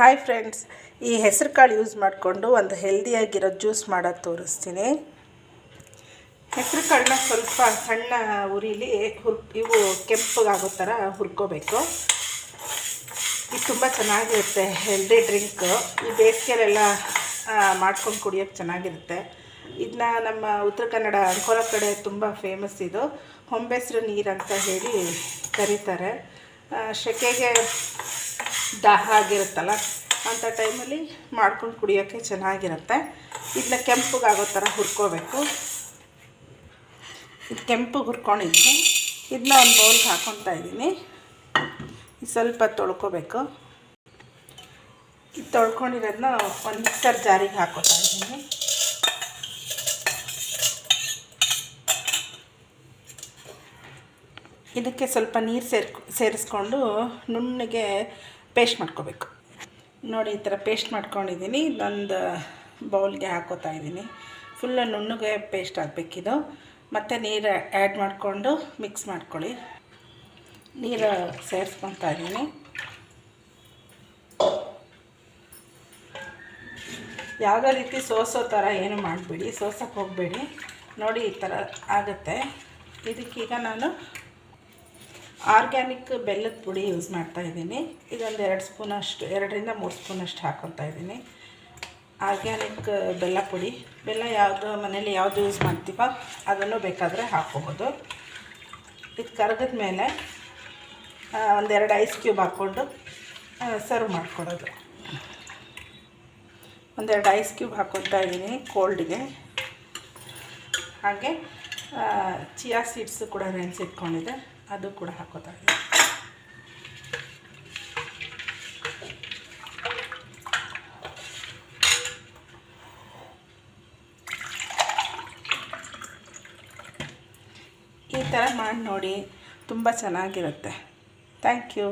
Hi friends ಈ ಹೆಸರು ಕಾಳು ಯೂಸ್ ಮಾಡಿಕೊಂಡು ಒಂದು ಹೆಲ್ದಿಯಾಗಿರೋ ಜ್ಯೂಸ್ ಮಾಡೋದು ತೋರಿಸ್ತೀನಿ. ಹೆಸರು ಕಾಳನ್ನ ಸ್ವಲ್ಪ ಸಣ್ಣ ಉರಿಲಿ ಹುರ್ ಇವು ಕೆಂಪಗಾಗೋ ಥರ ಹುರ್ಕೋಬೇಕು. ಇದು ತುಂಬ ಚೆನ್ನಾಗಿರುತ್ತೆ ಹೆಲ್ದಿ ಡ್ರಿಂಕು ಈ ಬೇಸಿಗೆಲೆಲ್ಲ ಮಾಡ್ಕೊಂಡು ಕುಡಿಯೋಕ್ಕೆ ಚೆನ್ನಾಗಿರುತ್ತೆ. ಇದನ್ನ ನಮ್ಮ ಉತ್ತರ ಕನ್ನಡ, ಅಂಕೋಲ ಕಡೆ ತುಂಬ ಫೇಮಸ್ ಇದು. ಹೊಂಬೆಸರು ನೀರು ಅಂತ ಹೇಳಿ ಕರೀತಾರೆ. ಶೆಕೆಗೆ ಸೆಕೆಗೆ ದಾಹ ಆಗಿರುತ್ತಲ್ಲ ಅಂಥ ಟೈಮಲ್ಲಿ ಮಾಡ್ಕೊಂಡು ಕುಡಿಯೋಕ್ಕೆ ಚೆನ್ನಾಗಿರುತ್ತೆ. ಇದನ್ನ ಕೆಂಪಗಾಗೋ ಥರ ಹುರ್ಕೋಬೇಕು. ಇದು ಕೆಂಪುಗೆ ಹುರ್ಕೊಂಡಿದ್ದೀನಿ ಇದನ್ನ ಒಂದು ಬೌಲ್ಗೆ ಹಾಕ್ಕೊತಾ ಇದ್ದೀನಿ. ಸ್ವಲ್ಪ ತೊಳ್ಕೊಬೇಕು. ತೊಳ್ಕೊಂಡಿರೋದನ್ನ ಒಂದು ಮಿಕ್ಸರ್ ಜಾರಿಗೆ ಹಾಕೋತಾ ಇದ್ದೀನಿ. ಇದಕ್ಕೆ ಸ್ವಲ್ಪ ನೀರು ಸೇರ್ ಸೇರಿಸ್ಕೊಂಡು ನುಣ್ಣಗೆ ಪೇಸ್ಟ್ ಮಾಡ್ಕೋಬೇಕು. ನೋಡಿ, ಈ ಥರ ಪೇಸ್ಟ್ ಮಾಡ್ಕೊಂಡಿದ್ದೀನಿ. ಇನ್ನೊಂದು ಬೌಲ್ಗೆ ಹಾಕೋತಾ ಇದ್ದೀನಿ. ಫುಲ್ಲು ನುಣ್ಣಗೆ ಪೇಸ್ಟ್ ಆಗಬೇಕಿದು. ಮತ್ತು ನೀರು ಆ್ಯಡ್ ಮಾಡಿಕೊಂಡು ಮಿಕ್ಸ್ ಮಾಡ್ಕೊಳ್ಳಿ. ನೀರು ಸೇರಿಸ್ಕೊತಾ ಇದ್ದೀನಿ. ಯಾವುದೇ ರೀತಿ ಸೋಸೋ ಥರ ಏನು ಮಾಡಬೇಡಿ. ಸೋಸೋಕ್ಕೆ ಹೋಗಬೇಡಿ. ನೋಡಿ, ಈ ಥರ ಆಗುತ್ತೆ. ಇದಕ್ಕೀಗ ನಾನು ಆರ್ಗ್ಯಾನಿಕ್ ಬೆಲ್ಲದ ಪುಡಿ ಯೂಸ್ ಮಾಡ್ತಾ ಇದ್ದೀನಿ. ಇದೊಂದು ಎರಡು ಸ್ಪೂನಷ್ಟು ಎರಡರಿಂದ ಮೂರು ಸ್ಪೂನ್ ಅಷ್ಟು ಹಾಕ್ಕೊತಾ ಇದ್ದೀನಿ. ಆರ್ಗ್ಯಾನಿಕ್ ಬೆಲ್ಲ ಪುಡಿ, ಬೆಲ್ಲ ಯಾವುದು ಮನೇಲಿ ಯಾವುದು ಯೂಸ್ ಮಾಡ್ತೀವೋ ಅದನ್ನು ಬೇಕಾದರೆ ಹಾಕ್ಕೋಬೋದು. ಇದು ಕರಗದ ಮೇಲೆ ಒಂದೆರಡು ಐಸ್ ಕ್ಯೂಬ್ ಹಾಕ್ಕೊಂಡು ಸರ್ವ್ ಮಾಡ್ಕೊಡೋದು. ಒಂದೆರಡು ಐಸ್ ಕ್ಯೂಬ್ ಹಾಕ್ಕೊತಾ ಇದ್ದೀನಿ ಕೋಲ್ಡ್ಗೆ. ಹಾಗೆ ಚಿಯಾ ಸೀಡ್ಸು ಕೂಡ ನೆನೆಸಿಟ್ಕೊಂಡಿದೆ ಅದು ಕೂಡ ಹಾಕೋತಾ ಈ ಥರ ಮಾಡಿ ನೋಡಿ ತುಂಬ ಚೆನ್ನಾಗಿರುತ್ತೆ. Thank you